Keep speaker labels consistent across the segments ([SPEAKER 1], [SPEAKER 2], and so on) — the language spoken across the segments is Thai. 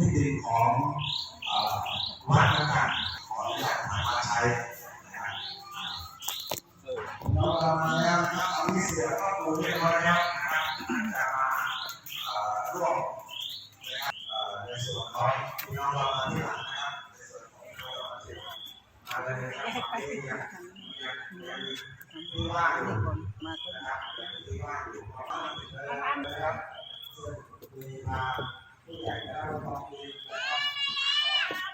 [SPEAKER 1] ที่ดินของเอ่อบ้านต่างๆขออนุญาตนำมาใช้นะครับเราทำมาแล้วนะครับเอามีเสือก็ปูเรียบร้อยแล้วนะครับจะมาร่วมนะครับในส่วนของพี่น้องเรามาที่หลังนะครับในส่วนของพี่น้องเรามาที่หลังมาเลยนะครับที่ยังยังยังมีที่ว่างอยู่นะครับที่ว่างอยู่ก็มาเลยนะครับมีทา ผู้ใหญ่แล้วก็มี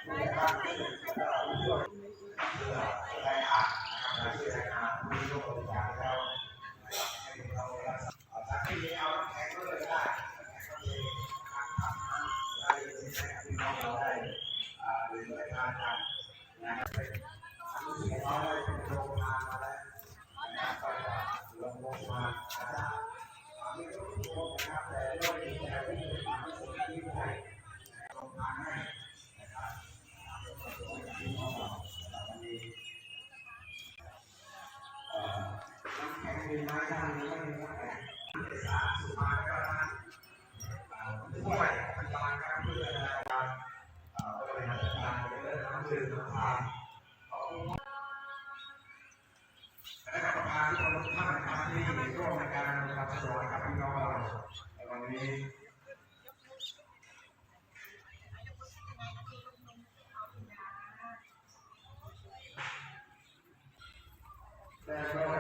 [SPEAKER 1] นะครับ เรื่องน้ำดื่มน้ำทานคณและกรรมการทุกคนทุกท่านนะครับที่ร่วมในการนำเสนอกับพี่น้องเราในวันนี้และก็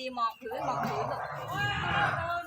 [SPEAKER 2] ดีๆมองพื้นมองพื้น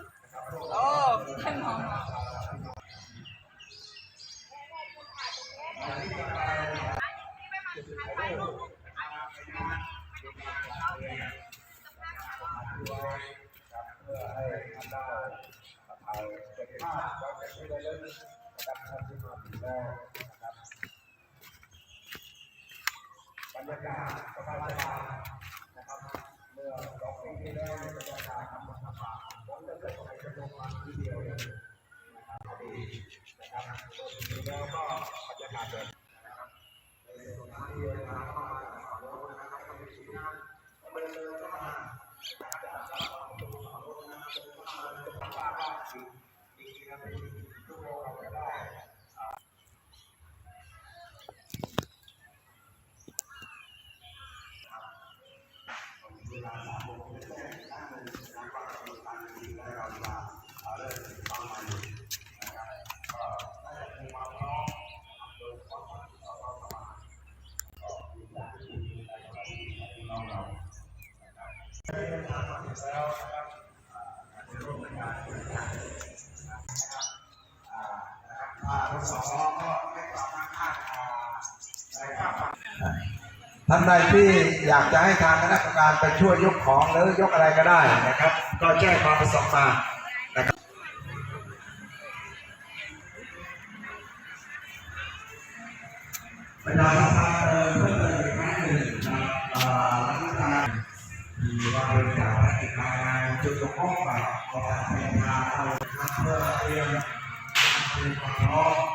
[SPEAKER 2] ท่าน
[SPEAKER 1] ใดที่อยากจะให้ทางคณะกรรมการไปช่วยยกของหรือยกอะไรก็ได้นะครับ ก็แจ้งความประสงค์มานะครับเวลาทำงานเดินานจุดตกห้องกับกองการพยายามาเพื่อเตรียมเตรียมความพร้อม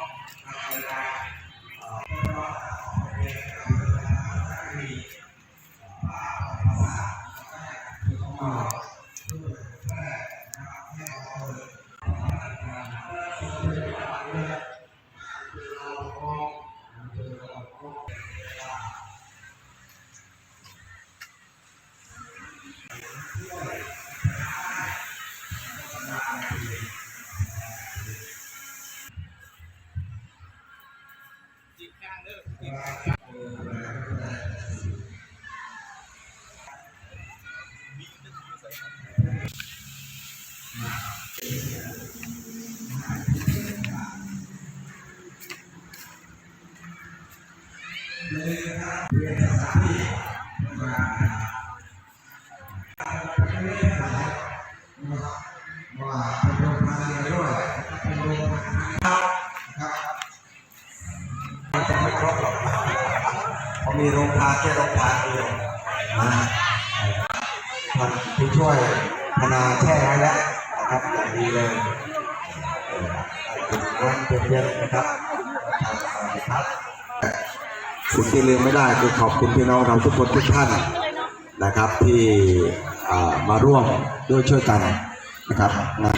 [SPEAKER 1] ว่ มีโรงทานแค่โรงทานเดียวนะท่านผู้ช่วยพนาแช่ไว้แล้วนะครับอย่างดีเลยเออเป็นเป็นเย็นนะครับครับสิ่งที่ลืมไม่ได้คือขอบคุณพี่น้องเราทุกคนทุกท่านนะครับที่มาร่วมด้วยช่วยกันนะครับนะ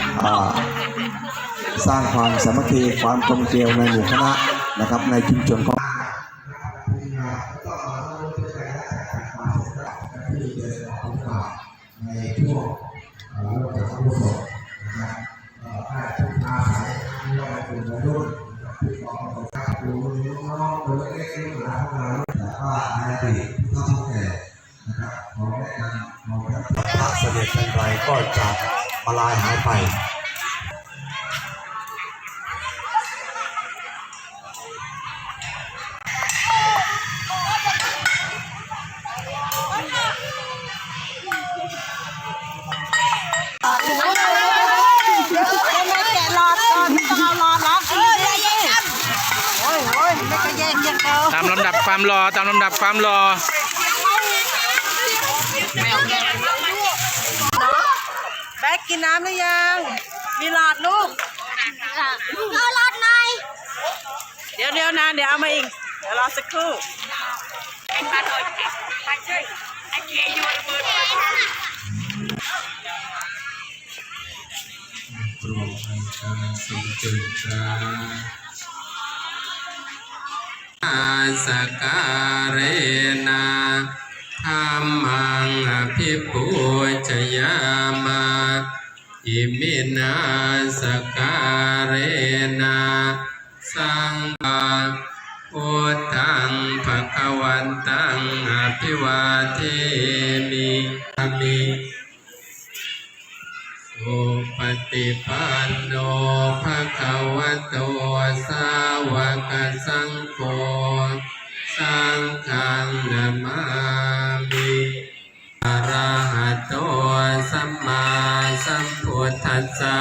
[SPEAKER 1] สร้างความสามัคคีความกลมเกลียวในหมู่คณะนะครับในชุมชนของ ในช่วงเรื่องของอาวุโสนะครับถ้าทุกอาศัยไม่ว่าจะเป็นวัยรุ่นผู้ปกครองครับหรือน้องๆหรือเล็กๆหรือหลานของเราแต่ว่าในอดีตผู้เฒ่าผู้แก่นะครับขอแนะนำของพระเสด็จเป็นไรก็จะมาลายหายไปา
[SPEAKER 3] ตามลำดับความรอตามลำดับความรอ
[SPEAKER 2] แบ๊กกินน้ำหรือยัง มีหลอดลูก
[SPEAKER 4] เอาหลอดหน่อย
[SPEAKER 2] เดี๋ยวเดี๋ยวนะเดี๋ยวเอามาอีก เดี๋ยวรอสักครู่
[SPEAKER 3] อาสการเร นะธรรมังอภิปูชยามาอิมินาสการเรนะสังฆาพุทธังภะคะวันตังอภิวาเทมิอามิ ปฏิปันโนภะคะวะโตสาวกสังโฆสังฆังนามามิอระหะโตสัมมาสัมพุทธัสสะ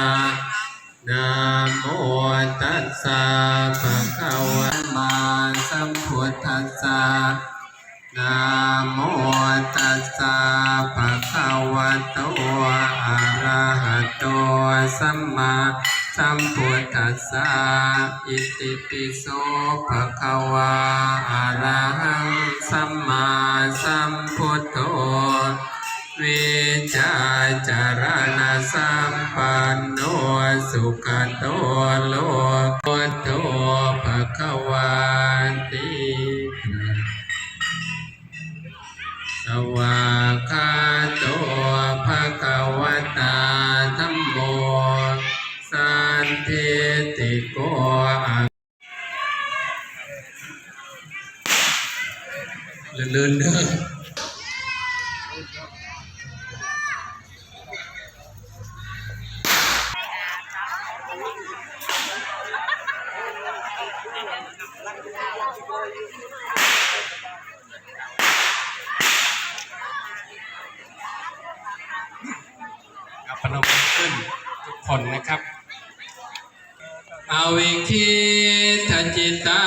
[SPEAKER 3] นะโมตัสสะภะคะวะมาสัมพุทธัสสะนะโมตัสสะภะ คะวะโตอะระหะโตสัมมาสัมพุทธัสสะอิติปิโสภะคะวะอะระหังสัมมาสัมพุทโธวิชาจารณสัมปันโนสุขโตโลกโตภะคะวันติสวากา พนมมือขึ้นทุกคนนะครับอวิคิทจิตา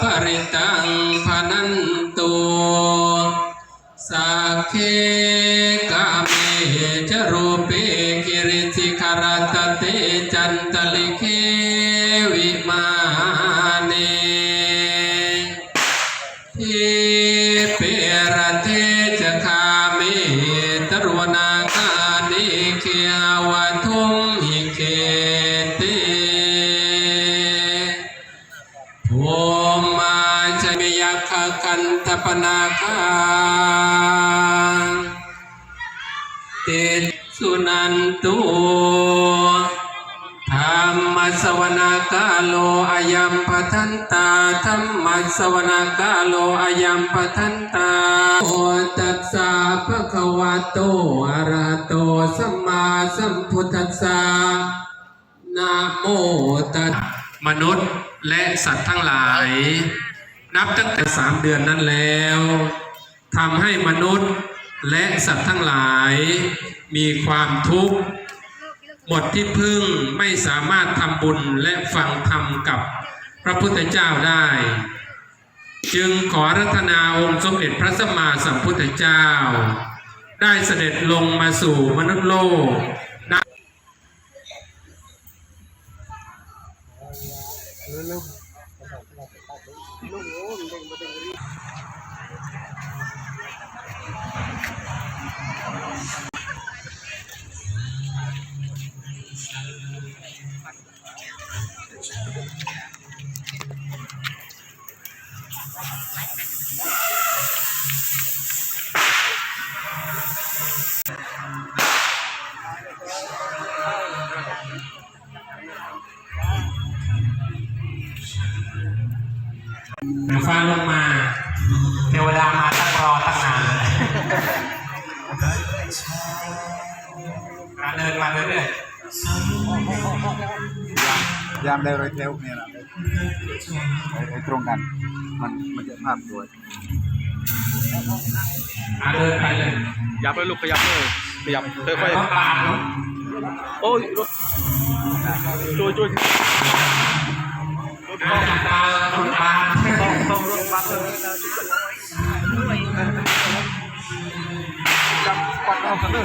[SPEAKER 3] ภริตังพนันตุสักเค สวนากาโลอายัมปทันตาธรรมสวนากาโลอายัมปทันตาโอตัสสะภะคะวะโตอะระหะโตสัมมาสัมพุทธัสสะนะโมตัสมนุษย์และสัตว์ทั้งหลาย นับตั้งแต่สามเดือนนั้นแล้วทำให้มนุษย์และสัตว์ทั้งหลายมีความทุกข์ หมดที่พึ่งไม่สามารถทำบุญและฟังธรรมกับพระพุทธเจ้าได้ จึงขอรัตนาองค์สมเด็จพระสัมมาสัมพุทธเจ้า ได้เสด็จลงมาสู่มนุษย์โลกฟ้ ยาม
[SPEAKER 1] ได้รอยเทลเนี่ยนะไอ้ไอ้ตรงกัน มันมันจะภาพสวย
[SPEAKER 3] ๆมาเดินไปเลย
[SPEAKER 5] ขยับเลยลูกขยับเลยขยับค่
[SPEAKER 3] แต่
[SPEAKER 5] อย
[SPEAKER 3] ก็ปาดเนอะ
[SPEAKER 5] ๆโอ้ยรถช่วยช่วย
[SPEAKER 3] อาจารย์ตาคนปาด
[SPEAKER 5] ต้องรถบัสเลย
[SPEAKER 1] จับปัดเอากันเลย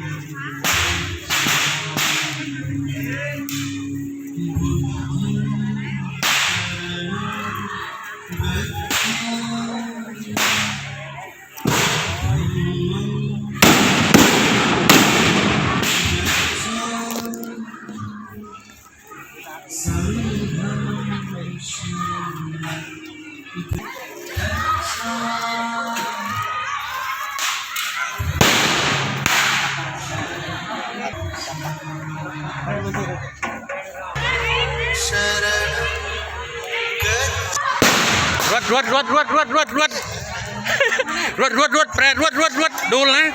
[SPEAKER 1] รวดรวดเจ้าอะไร
[SPEAKER 5] รวดรวดรถรถรถรวดรวดรถรถรวจตำรรถรถรถดูนะ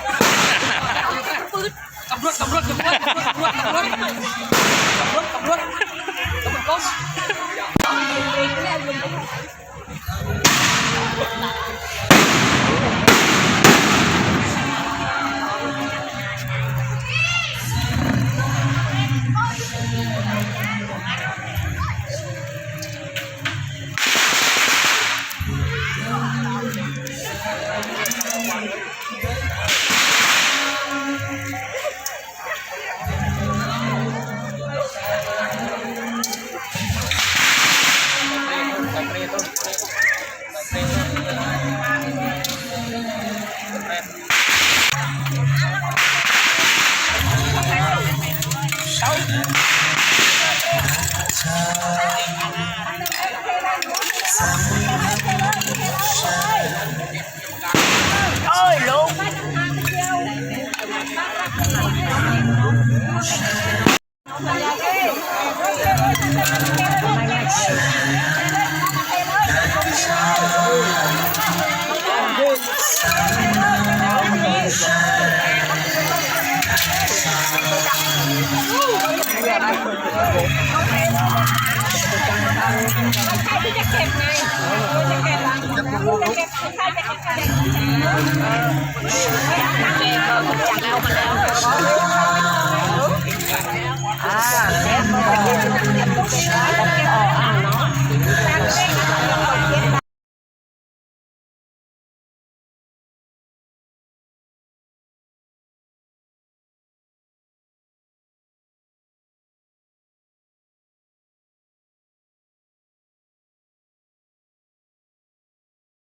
[SPEAKER 2] อ่า